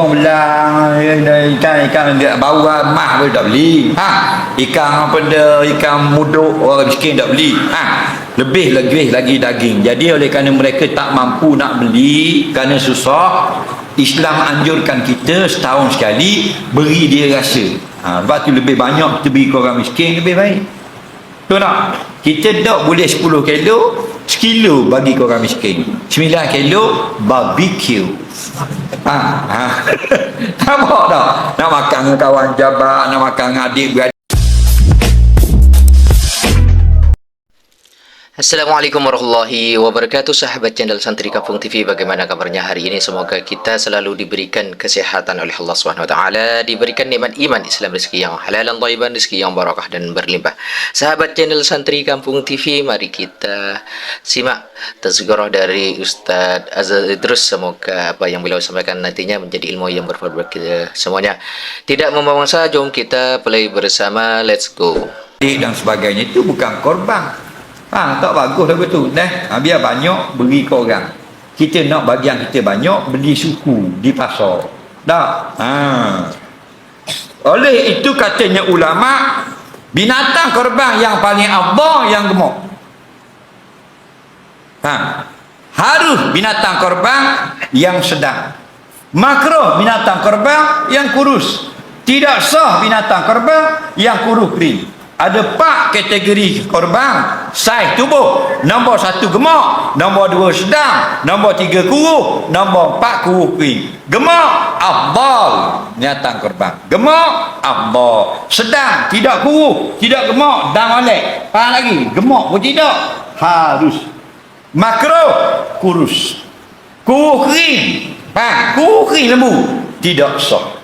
Orang belang ikan-ikan bau mah pun tak beli. Ha, ikan apa dia, ikan muduk orang miskin tak beli. Ha, lebih lagi lagi daging. Jadi oleh kerana mereka tak mampu nak beli kerana susah, Islam anjurkan kita setahun sekali beri dia rasa. Ha, sebab tu lebih banyak kita beri ke orang miskin lebih baik. Betul tak? Kita tak boleh 10 kilo, sekilo bagi ke orang miskin. 9 kilo barbecue. Ha, ha. Nampak tak? Nak makan dengan kawan jabat, nak makan dengan adik beradik. Assalamualaikum warahmatullahi wabarakatuh Sahabat channel Santri Kampung TV Bagaimana kabarnya hari ini? Semoga kita selalu diberikan kesihatan oleh Allah SWT Diberikan nikmat iman Islam rezeki yang halal dan taiban Rezeki yang barakah dan berlimpah. Sahabat channel Santri Kampung TV Mari kita simak Tazgarah dari Ustaz Azaz Idrus. Semoga apa yang beliau sampaikan nantinya Menjadi ilmu yang bermanfaat bagi kita semuanya. Tidak membuang masa Jom kita play bersama. Let's go. Dan sebagainya itu bukan korban. Ha, tak bagus lagu tu. Dah, ha, biar banyak beri ke orang. Kita nak bagian kita banyak beli suku di pasar. Tak? Ha. Oleh itu katanya ulama binatang korban yang paling abah yang gemuk. Ha. Harus binatang korban yang sedang. Makro binatang korban yang kurus. Tidak sah binatang korban yang kurus kering ada empat kategori korban. Saiz tubuh. Nombor satu gemuk. Nombor dua sedang. Nombor tiga kuruh nombor empat kuruh kering gemuk afdal. Nyatang korban. Gemuk afdal. Sedang tidak kuruh tidak gemuk. Dan molek faham lagi? Gemuk pun tidak. Harus. Makro kurus. Kuruh kering. Faham? Kuruh kering lembu. Tidak sah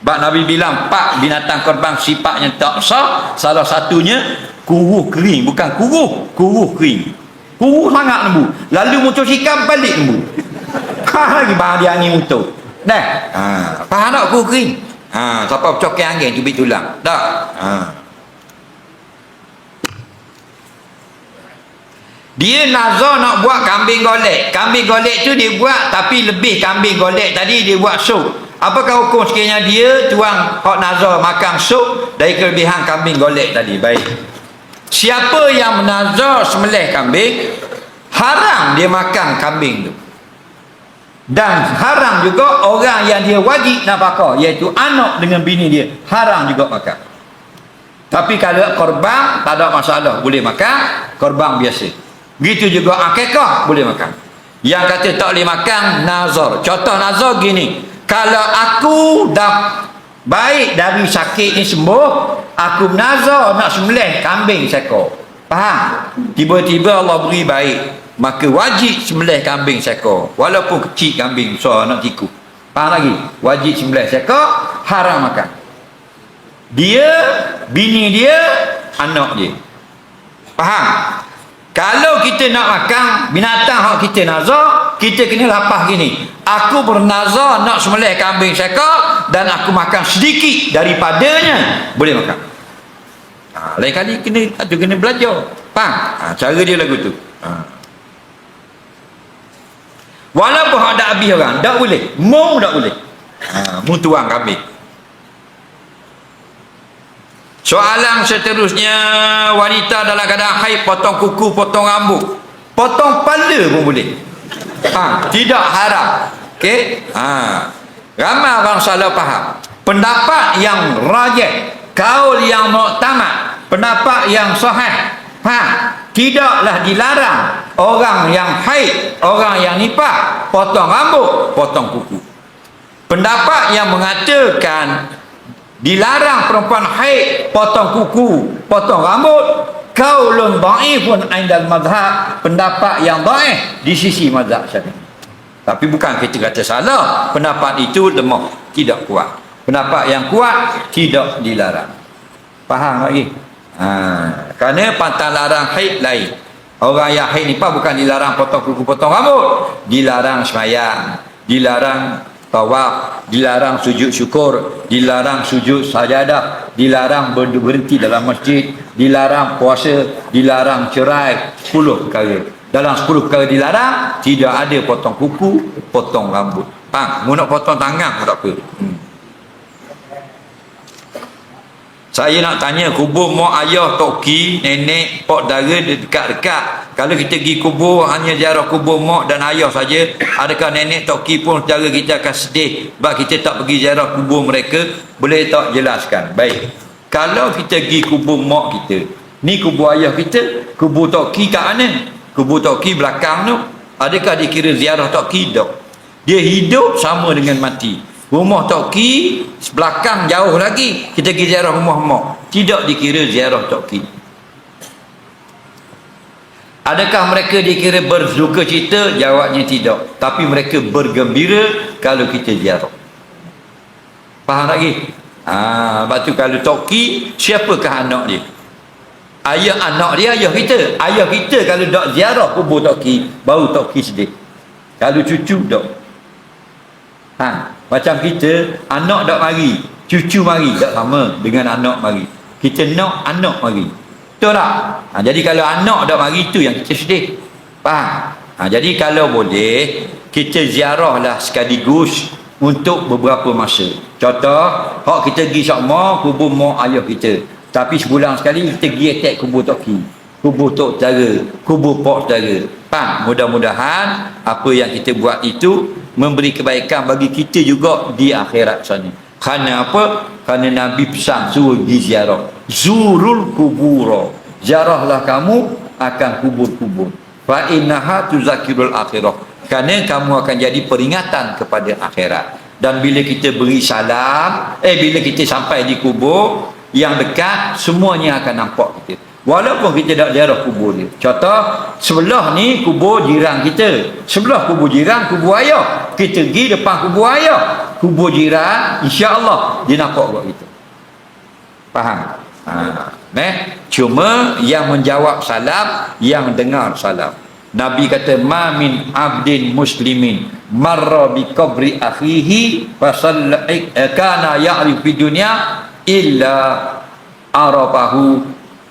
Sebab Nabi bilang pak binatang korban sifatnya tak sah. Salah satunya kuruh kering. Bukan kuruh. Kuruh kering. Kuruh sangat lembu. Lalu muncul sikap balik lembu. Ha lagi bahan angin muncul. Dah. Ha. Faham tak kuruh kering? Ha. Siapa cokai angin cubit tulang. Tak. Ha. Dia nazar nak buat kambing golek. Kambing golek tu dia buat tapi lebih kambing golek tadi dia buat sup. Apakah hukum sekiranya dia tuang hak nazar makan sup dari kelebihan kambing golek tadi? Baik. Siapa yang menazar semelih kambing, haram dia makan kambing tu. Dan haram juga orang yang dia wajib nafkah iaitu anak dengan bini dia, haram juga makan. Tapi kalau korban tak ada masalah, boleh makan, korban biasa. Begitu juga akikah boleh makan. Yang kata tak boleh makan nazar. Contoh nazar gini, kalau aku dah baik dari sakit ni sembuh aku nazar nak sembelih kambing seekor. Faham? Tiba-tiba Allah beri baik maka wajib sembelih kambing seekor. Walaupun kecil kambing besar nak tiku. Faham lagi? Wajib sembelih seekor haram makan. Dia bini dia anak dia. Faham kalau kita nak makan binatang hak kita nazar, kita kena lapah gini. Aku bernazar nak sembelih kambing sekor dan aku makan sedikit daripadanya, boleh makan. Ha, lain kali kena tu kena belajar. Faham? Ha, cara dia lagu tu. Ha. Walaupun ada habis orang, tak boleh. Mau tak boleh. Ha, mu tuang kambing. Soalan seterusnya wanita dalam keadaan haid potong kuku, potong rambut. Potong kepala pun boleh. Ha, tidak haram. Okey? Ha. Ramai orang salah faham. Pendapat yang rajih, kaul yang muktamad, pendapat yang sahih. Ha, tidaklah dilarang orang yang haid, orang yang nifas potong rambut, potong kuku. Pendapat yang mengatakan dilarang perempuan haid potong kuku potong rambut. Kaulun dhaifun indal madhab pendapat yang dhaif di sisi mazhab syafi'i. Tapi bukan kita kata salah. Pendapat itu lemah tidak kuat. Pendapat yang kuat tidak dilarang. Faham lagi? Ha kerana pantang larang haid lain. Orang yang haid ni bukan dilarang potong kuku potong rambut. Dilarang sembahyang dilarang tawaf, dilarang sujud syukur, dilarang sujud sajadah, dilarang berhenti dalam masjid, dilarang puasa, dilarang cerai, 10 perkara. Dalam 10 perkara dilarang, tidak ada potong kuku, potong rambut. Faham? Mu nak potong tangan pun tak apa. Hmm. Saya nak tanya kubur mak ayah, toki, nenek, pak dara dekat-dekat. Kalau kita pergi kubur hanya ziarah kubur mak dan ayah saja, adakah nenek, toki pun cara kita akan sedih sebab kita tak pergi ziarah kubur mereka? Boleh tak jelaskan? Baik. Kalau kita pergi kubur mak kita, ni kubur ayah kita, kubur toki kat mana? Kubur toki belakang tu. Adakah dikira ziarah toki? Tak. Dia hidup sama dengan mati. Rumah Toki belakang jauh lagi kita pergi ziarah rumah mak. Tidak dikira ziarah Toki. Adakah mereka dikira bersuka cita? Jawabnya tidak. Tapi mereka bergembira kalau kita ziarah. Faham lagi? Ah, ha, tu kalau Toki, siapakah anak dia? Ayah anak dia ayah kita. Ayah kita kalau tak ziarah kubur Toki, baru Toki sedih. Kalau cucu tak. Ha, macam kita, anak tak mari, cucu mari, tak sama dengan anak mari. Kita nak anak mari. Betul tak? Ha, jadi kalau anak tak mari, itu yang kita sedih. Faham? Ha, jadi kalau boleh, kita ziarahlah sekaligus untuk beberapa masa. Contoh, hak kita pergi sama kubur mak ayah kita. Tapi sebulan sekali kita pergi attack kubur Toki. Kubur Tok Tara, kubur Pok Tara. Faham? Mudah-mudahan apa yang kita buat itu memberi kebaikan bagi kita juga di akhirat sana. Kerana apa? Kerana Nabi pesan suruh pergi ziarah. Zurul kuburo. Ziarahlah kamu akan kubur-kubur. Fa innaha tuzakirul akhirah. Kerana kamu akan jadi peringatan kepada akhirat. Dan bila kita beri salam, eh bila kita sampai di kubur yang dekat, semuanya akan nampak kita. Walaupun kita tak ziarah kubur dia. Contoh, sebelah ni kubur jiran kita. Sebelah kubur jiran, kubur ayah. Kita pergi depan kubur ayah. Kubur jiran, insya-Allah dia nampak buat kita. Faham? Ha, neh, cuma yang menjawab salam, yang dengar salam. Nabi kata ma min abdin muslimin marra bi qabri akhihi fa kana ya'rif fi dunya illa arafahu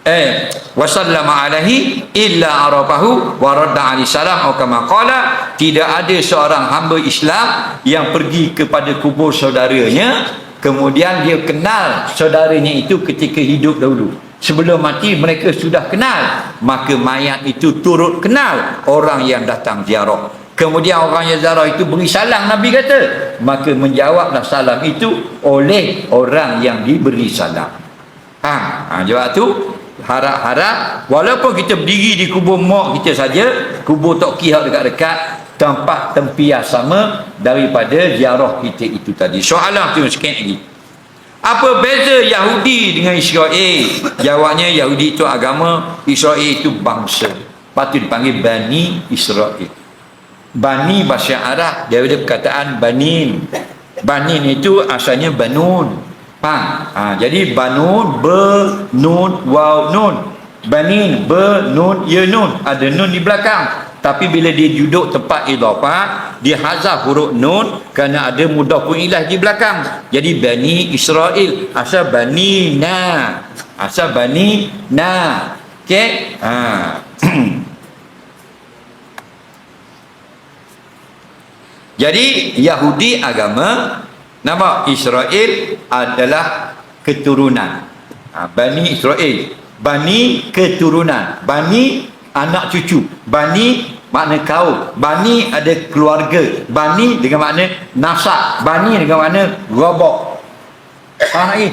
eh wasallama alaihi illa arafahu wa radda alaihi salam atau kama qala tidak ada seorang hamba Islam yang pergi kepada kubur saudaranya kemudian dia kenal saudaranya itu ketika hidup dahulu. Sebelum mati mereka sudah kenal. Maka mayat itu turut kenal orang yang datang ziarah. Kemudian orang yang ziarah itu beri salam Nabi kata. Maka menjawablah salam itu oleh orang yang diberi salam. Ha, ha jawab tu harap-harap walaupun kita berdiri di kubur mak kita saja kubur tok kihak dekat-dekat tempat tempias sama daripada ziarah kita itu tadi. Soalan tu sikit lagi. Apa beza Yahudi dengan Israel? Jawabnya Yahudi itu agama Israel itu bangsa. Patut dipanggil Bani Israel. Bani bahasa Arab daripada perkataan Banin. Banin itu asalnya Banun Faham? Ha, jadi banun, be, nun, waw, nun. Banin, be, nun, nun. Ada nun di belakang. Tapi bila dia duduk tempat idhafah, dia hazaf huruf nun kerana ada mudah ilah di belakang. Jadi Bani Israel. Asal Bani Na. Asal Bani Na. Okey? Ha. Jadi Yahudi agama Nama Israel adalah keturunan. Ha, Bani Israel. Bani keturunan. Bani anak cucu. Bani makna kaum. Bani ada keluarga. Bani dengan makna nasab. Bani dengan makna robok. Faham lagi?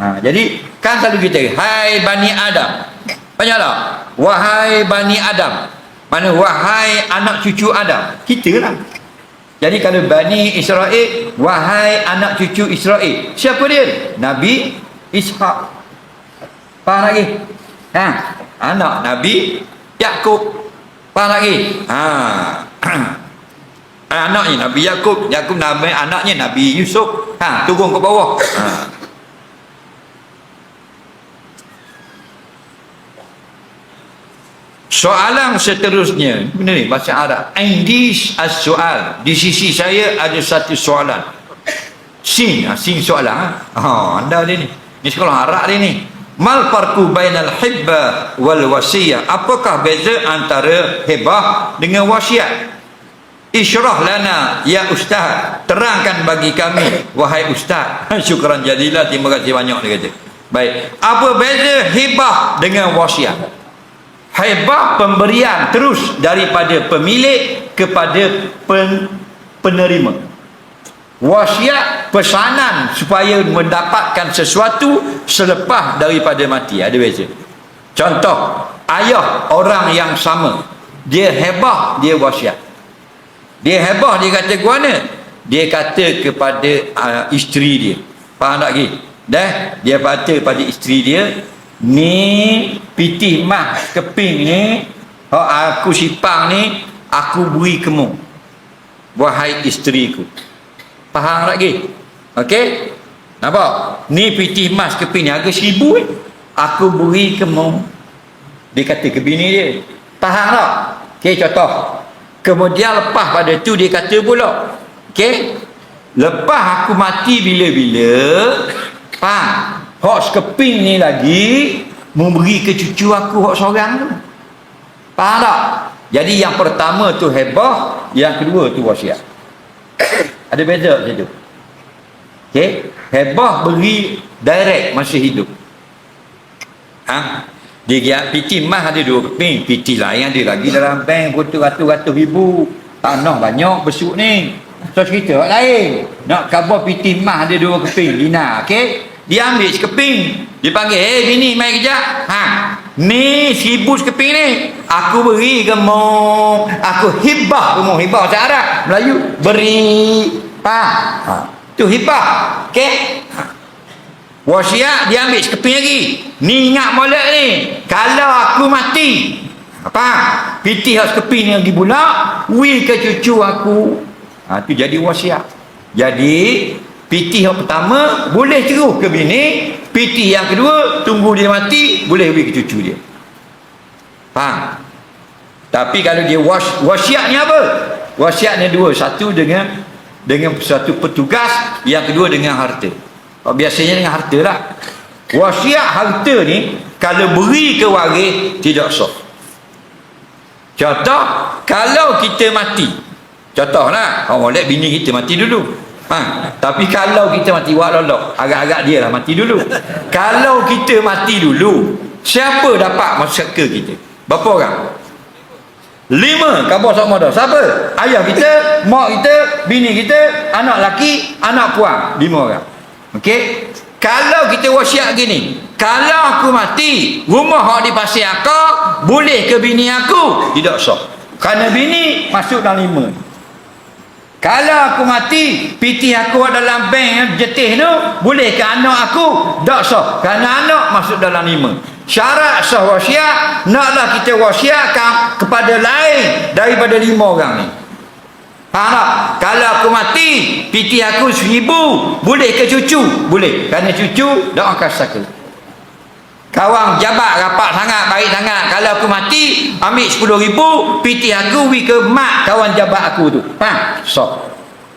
Ha, jadi kan selalu kita hai Bani Adam. Banyak tak? Wahai Bani Adam. Mana wahai anak cucu Adam. Kita lah. Jadi kalau Bani Israel, wahai anak cucu Israel. Siapa dia? Nabi Ishaq. Faham lagi? Ha, anak Nabi Yakub. Faham lagi? Ha. anaknya Nabi Yakub, Yakub nama anaknya Nabi Yusuf. Ha, turun ke bawah. Ha. Soalan seterusnya Benda ni bahasa Arab Indis as-soal Di sisi saya ada satu soalan Sin ha, Sin soalan ha? Oh, anda dia ni Ni sekolah Arab dia ni Mal farku bainal hibba wal wasiyah Apakah beza antara hibah dengan wasiat Isyrah lana ya ustaz. Terangkan bagi kami wahai ustaz. Syukran jadilah terima kasih banyak dia kata. Baik. Apa beza hibah dengan wasiat? Hibah pemberian terus daripada pemilik kepada pen, penerima. Wasiat pesanan supaya mendapatkan sesuatu selepas daripada mati. Ada beza. Contoh, ayah orang yang sama. Dia hebah, dia wasiat. Dia hebah dia kata ke mana? Dia kata kepada uh, isteri dia. Faham tak lagi? Dah, dia kata pada isteri dia, ni pitih mah keping ni, oh, aku sipang ni, aku beri kemu. Wahai isteriku. Faham tak lagi? Okey? Nampak? Ni pitih mas keping ni harga seribu eh. Aku beri kemu. Dia kata ke bini dia. Faham tak? Okey, contoh. Kemudian lepas pada tu dia kata pula. Okey? Lepas aku mati bila-bila, faham? Hak sekeping ni lagi memberi ke cucu aku hak seorang tu. Faham tak? Jadi yang pertama tu hebah, yang kedua tu wasiat. Ada beza macam tu. Okey? Hebah beri direct masa hidup. Ha? Dia dia piti mah ada dua keping, piti lain ada lagi dalam bank ratus-ratus ribu. Tanah banyak besuk ni. So cerita orang lain. Nak khabar piti mah ada dua keping, Lina, okey? Dia ambil sekeping. Dia panggil, "Eh, hey, bini mai kejap." Ha. Ni seribu sekeping ni. Aku beri kamu. Aku hibah kamu. Hibah bahasa Arab. Melayu. Beri. Ha. ha. Tu hibah. Okey? Ha. Wasiat dia ambil sekeping lagi. Ni ingat molek ni. Kalau aku mati. Apa? Pitih sekeping ni lagi pula. Wi ke cucu aku. Ha, tu jadi wasiat. Jadi, pitih yang pertama boleh terus ke bini. Pitih yang kedua tunggu dia mati boleh wi ke cucu dia. Faham? Tapi kalau dia was, wasiatnya apa? Wasiatnya dua. Satu dengan dengan satu petugas. Yang kedua dengan harta. Oh, biasanya dengan harta lah. Wasiat harta ni kalau beri ke waris tidak sah. Contoh, kalau kita mati. Contohlah, orang molek bini kita mati dulu. Ha, tapi kalau kita mati wak lolok, agak-agak dia lah mati dulu. kalau kita mati dulu, siapa dapat masuk ke kita? Berapa orang? Lima kabar sama dah. Siapa? Ayah kita, mak kita, bini kita, anak laki, anak puan. Lima orang. Okey? Kalau kita wasiat gini, kalau aku mati, rumah hak di pasir akak, boleh ke bini aku? Tidak sah. Kerana bini masuk dalam lima. Kalau aku mati, piti aku dalam bank jetih tu, boleh ke anak aku? Tak sah. Kerana anak masuk dalam lima. Syarat sah wasiat, naklah kita wasiatkan kepada lain daripada lima orang ni. Faham tak? Kalau aku mati, piti aku seribu, boleh ke cucu? Boleh. Kerana cucu, tak akan saka. Kawan jabat rapat sangat, baik sangat. Kalau aku mati, ambil sepuluh ribu, piti aku beri ke mak kawan jabat aku tu. Faham? So.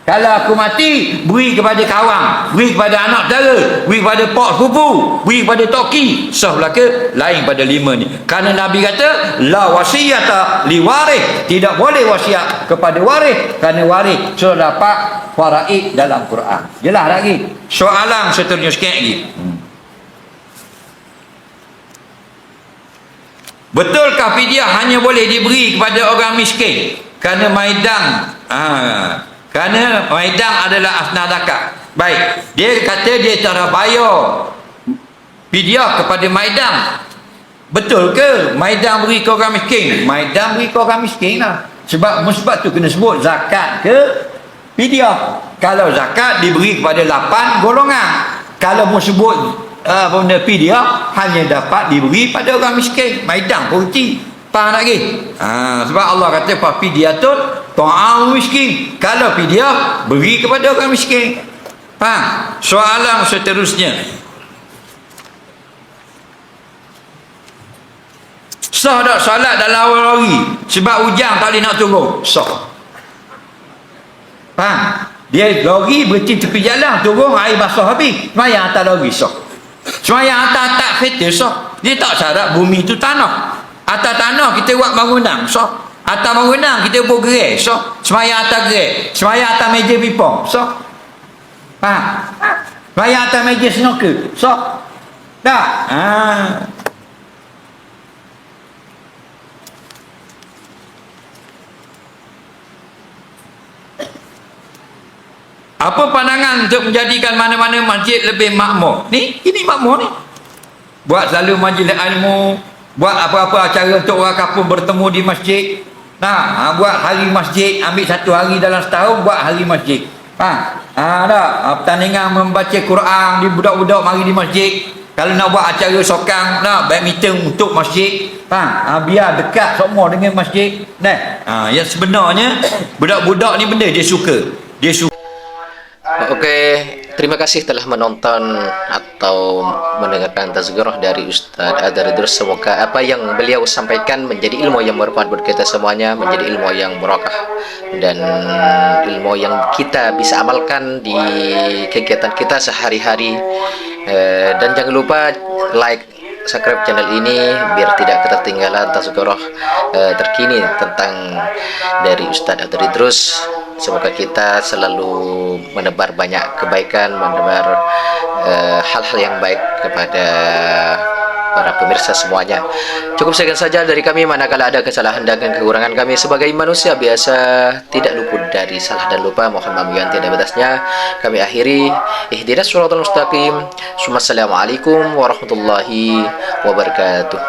Kalau aku mati, beri kepada kawan, beri kepada anak saudara, beri kepada pak sepupu, beri kepada toki. Sah belaka, lain pada lima ni. Kerana Nabi kata, la wasiyata li waris. Tidak boleh wasiat kepada waris. Kerana waris sudah dapat faraid dalam Quran. Jelas lagi. Soalan seterusnya sikit lagi. Hmm. Betulkah fidyah hanya boleh diberi kepada orang miskin? Kerana maidang ah, kerana maidang adalah asnah zakat. Baik, dia kata dia tak ada bayar fidyah kepada maidang. Betul ke maidang beri ke orang miskin? Maidang beri ke orang miskin lah. Sebab musbat tu kena sebut zakat ke fidyah. Kalau zakat diberi kepada lapan golongan. Kalau mu sebut uh, benda fidyah hanya dapat diberi pada orang miskin. Maidang kurti. Faham lagi? Ha, sebab Allah kata fa fidyatun ta'am miskin. Kalau fidyah beri kepada orang miskin. Faham? Soalan seterusnya. Sah tak salat dalam awal hari sebab hujan tak boleh nak turun? Sah. Faham? Dia lori berhenti tepi jalan turun air basah habis. Semayang atas lori sah. Semayang atas tak kereta sah. Dia tak syarat bumi tu tanah. Atas tanah kita buat bangunan sah. Atas bangunan kita pun gerai. So, semaya atas gerai. Semaya atas meja pipong. So, faham? Semaya atas meja snooker. So, tak? Ha. Apa pandangan untuk menjadikan mana-mana masjid lebih makmur? Ni, ini makmur ni. Buat selalu majlis ilmu, buat apa-apa acara untuk orang kampung bertemu di masjid. Nah, ha, buat hari masjid, ambil satu hari dalam setahun buat hari masjid. Ha, ha dah, ha, pertandingan membaca Quran di budak-budak mari di masjid. Kalau nak buat acara sokang, nah, badminton untuk masjid. Ha, ha biar dekat semua dengan masjid. Nah, ha, yang sebenarnya budak-budak ni benda dia suka. Dia suka Okey, terima kasih telah menonton atau mendengarkan tazkirah dari Ustaz Adar Idrus. Semoga apa yang beliau sampaikan menjadi ilmu yang bermanfaat buat kita semuanya, menjadi ilmu yang berakah dan ilmu yang kita bisa amalkan di kegiatan kita sehari-hari. Eh, dan jangan lupa like subscribe channel ini biar tidak ketertinggalan tazkirah eh, terkini tentang dari Ustadz Adri Idrus. Semoga kita selalu menebar banyak kebaikan menebar eh, hal-hal yang baik kepada para pemirsa semuanya cukup sekian saja dari kami. Manakala ada kesalahan dan kekurangan kami sebagai manusia biasa tidak luput dari salah dan lupa. Mohon maaf yang tiada batasnya. Kami akhiri ihdinas suratul mustaqim. Assalamualaikum warahmatullahi wabarakatuh